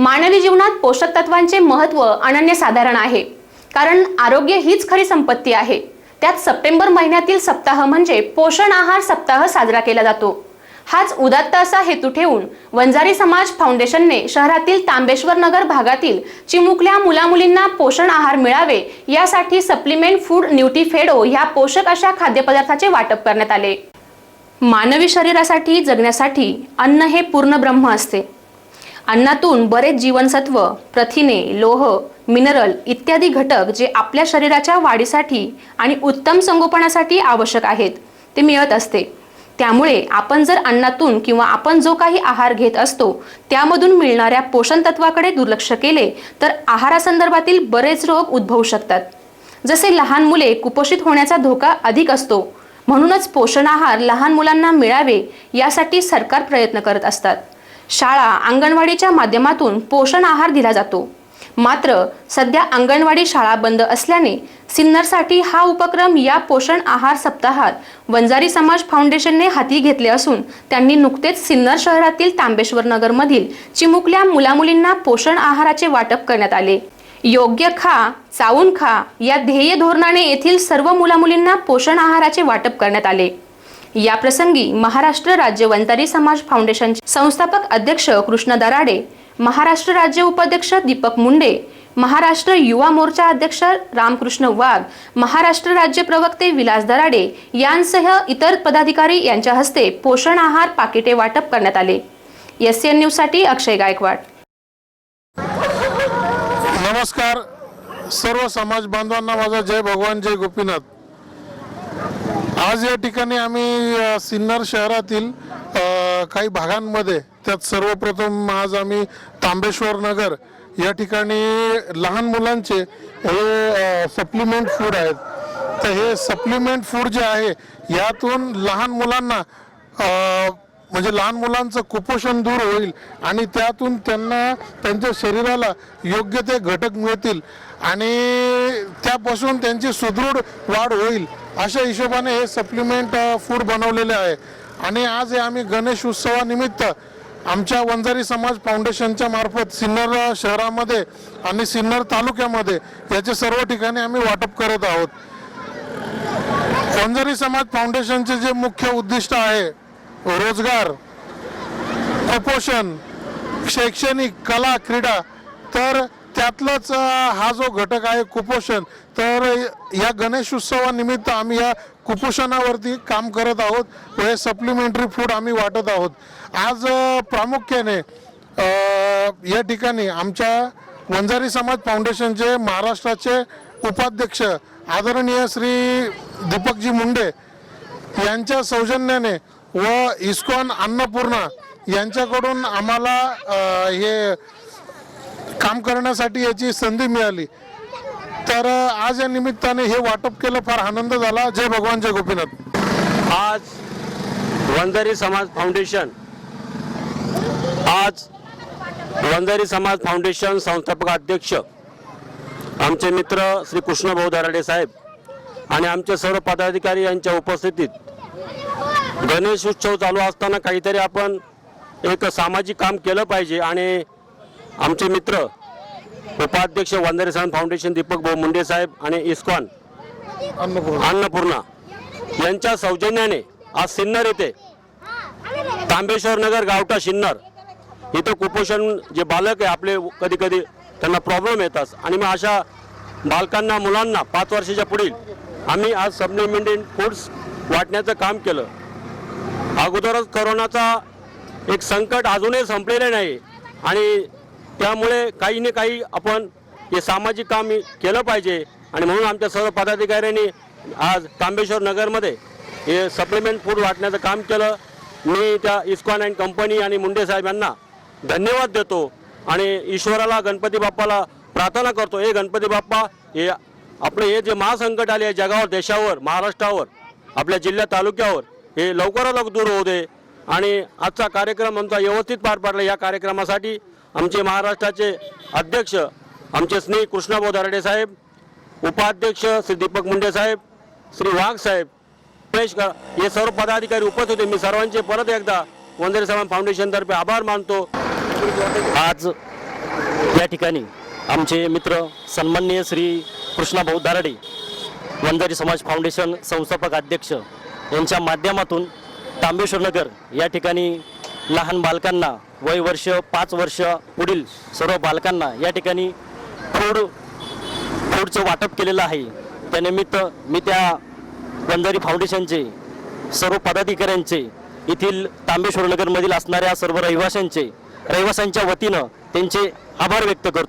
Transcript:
मानवी जीवनात पोषक तत्वांचे महत्त्व अनन्यसाधारण आहे. कारण आरोग्य हीच खरी संपत्ती आहे. त्यात सप्टेंबर महिन्यातील सप्ताह म्हणजे पोषण आहार सप्ताह साजरा केला जातो. हाच उदात्त असा हेतू ठेवून वंजारी समाज फाउंडेशनने शहरातील तांबेश्वर नगर भागातील चिमुकल्या मुलामुलींना पोषण आहार मिळावे यासाठी सप्लिमेंट फूड न्यूट्रीफेडो ह्या पोषक अशा खाद्यपदार्थाचे वाटप करण्यात आले. मानवी शरीरासाठी जगण्यासाठी अन्न हे पूर्ण ब्रह्म असते. अन्नातून बरेच जीवनसत्व प्रथिने लोह मिनरल इत्यादी घटक जे आपल्या शरीराच्या वाढीसाठी आणि उत्तम संगोपनासाठी आवश्यक आहेत ते मिळत असते. त्यामुळे आपण जर अन्नातून किंवा आपण जो काही आहार घेत असतो त्यामधून मिळणाऱ्या पोषण तत्वाकडे दुर्लक्ष केले तर आहारासंदर्भातील बरेच रोग उद्भवू शकतात. जसे लहान मुले कुपोषित होण्याचा धोका अधिक असतो म्हणूनच पोषण आहार लहान मुलांना मिळावे यासाठी सरकार प्रयत्न करत असतात. शाळा अंगणवाडीच्या माध्यमातून पोषण आहार दिला जातो. मात्र सध्या अंगणवाडी शाळा बंद असल्याने सिन्नरसाठी हा उपक्रम या पोषण आहार सप्ताहात वंजारी समाज फाउंडेशनने हाती घेतले असून त्यांनी नुकतेच सिन्नर शहरातील तांबेश्वर नगरमधील चिमुकल्या मुलामुलींना पोषण आहाराचे वाटप करण्यात आले. योग्य खा चावून खा या ध्येय धोरणाने येथील सर्व मुलामुलींना पोषण आहाराचे वाटप करण्यात आले. या प्रसंगी महाराष्ट्र राज्य वंतारी समाज फाउंडेशनचे संस्थापक अध्यक्ष कृष्ण दराडे महाराष्ट्र राज्य उपाध्यक्ष दीपक मुंडे महाराष्ट्र युवा मोर्चा अध्यक्ष रामकृष्ण वाघ महाराष्ट्र राज्य प्रवक्ते विलास दराडे यांसह इतर पदाधिकारी यांच्या हस्ते पोषण आहार पाकिटे वाटप करण्यात आले. एस एन न्यूजसाठी अक्षय गायकवाड. नमस्कार. सर्व समाज बांधवांना माझा जय भगवान जय गोपीनाथ. आज या ठिकाणी आम्ही सिन्नर शहरातील काही भागांमध्ये त्यात सर्वप्रथम आज आम्ही तांबेश्वर नगर या ठिकाणी लहान मुलांचे हे सप्लिमेंट फूड आहेत. तर हे सप्लिमेंट फूड जे आहे यातून लहान मुलांना म्हणजे लहान मुलांचं कुपोषण दूर होईल आणि त्यातून त्यांना त्यांच्या शरीराला योग्य ते घटक मिळतील आणि त्यापासून त्यांची सुदृढ वाढ होईल. अशा हिशोबाने हे सप्लिमेंट फूड बनवलेले आहे. आणि आज हे आम्ही गणेश उत्सवानिमित्त आमच्या वंजारी समाज फाउंडेशनच्या मार्फत सिन्नर शहरामध्ये आणि सिन्नर तालुक्यामध्ये याचे सर्व ठिकाणी आम्ही वाटप करत आहोत. वंजारी समाज फाउंडेशनचे जे मुख्य उद्दिष्ट आहे रोजगार कुपोषण शैक्षणिक कला क्रीडा तर त्यातलाच हा जो घटक आहे कुपोषण तर या गणेश उत्सवानिमित्त आम्ही या कुपोषणावरती काम करत आहोत व हे सप्लिमेंटरी फूड आम्ही वाटत आहोत. आज प्रामुख्याने या ठिकाणी आमच्या वंजारी समाज फाउंडेशनचे महाराष्ट्राचे उपाध्यक्ष आदरणीय श्री दीपकजी मुंडे यांच्या सौजन्याने व इस्कॉन अन्नपूर्णा यांच्याकडून आम्हाला हे काम करण्यासाठी याची संधी मिळाली. तर आज या निमित्ताने हे वाटप केलं फार आनंद झाला. जय भगवान जय गोपीनाथ. आज वंजारी समाज फाउंडेशन आज वंजारी समाज फाउंडेशन संस्थापक अध्यक्ष आमचे मित्र श्री कृष्णभाऊ दराडे साहेब आणि आमचे सर्व पदाधिकारी यांच्या उपस्थितीत गणेश उत्सव चालू असताना काहीतरी आपण एक सामाजिक काम केलं पाहिजे आणि आमचे मित्र उपाध्यक्ष वंजारी समाज फाउंडेशन दीपक भाऊ मुंडे साहेब आणि इस्कॉन अन्नपूर्णा. अन्नपूर्णा यांच्या सौजन्याने आज सिन्नर येथे तांबेश्वर नगर गावठा सिन्नर इथं कुपोषण जे बालक आहे आपले कधी कधी त्यांना प्रॉब्लेम येतात. आणि मग अशा बालकांना मुलांना पाच वर्षाच्या पुढील आम्ही आज सप्लिमेंटेड फूड्स वाटण्याचं काम केलं. अगोदरच करोनाचा एक संकट अजूनही संपलेले नाही. आणि त्यामुळे काही ना काही आपण हे सामाजिक काम केलं पाहिजे. आणि म्हणून आमच्या सर्व पदाधिकाऱ्यांनी आज तांबेश्वर नगरमध्ये हे सप्लिमेंट फूड वाटण्याचं काम केलं. मी त्या इस्कॉन अँड कंपनी आणि मुंडे साहेब यांना धन्यवाद देतो. आणि ईश्वराला गणपती बाप्पाला प्रार्थना करतो. हे गणपती बाप्पा हे आपलं हे जे महासंकट आले आहे जगावर देशावर महाराष्ट्रावर आपल्या जिल्ह्या तालुक्यावर हे लवकरात लवकर दूर होऊ दे. आणि आजचा कार्यक्रम आमचा व्यवस्थित पार पडला. या कार्यक्रमासाठी आमचे महाराष्ट्राचे अध्यक्ष आमचे स्नेही कृष्णाभाऊ दराडे साहेब उपाध्यक्ष श्री दीपक मुंडे साहेब श्री वाघ साहेब रमेश हे सर्व पदाधिकारी उपस्थित होते. मी सर्वांचे परत एकदा वंदे समाज फाउंडेशनतर्फे आभार मानतो. आज या ठिकाणी आमचे मित्र सन्माननीय श्री कृष्णाभाऊ दाराडे वंजारी समाज फाउंडेशन संस्थापक अध्यक्ष यांच्या माध्यमातून तांबेश्वर नगर या ठिकाणी लहान बालकांना वय वर्ष पाच वर्ष पुढील सर्व बालकांना या ठिकाणी फूड फूडचं वाटप केलेलं आहे. त्यानिमित्त मी त्या बंजारी फाउंडेशनचे सर्व पदाधिकाऱ्यांचे येथील तांबेश्वर नगरमधील असणाऱ्या सर्व रहिवाशांचे रहिवाशांच्या वतीनं त्यांचे आभार व्यक्त करतो.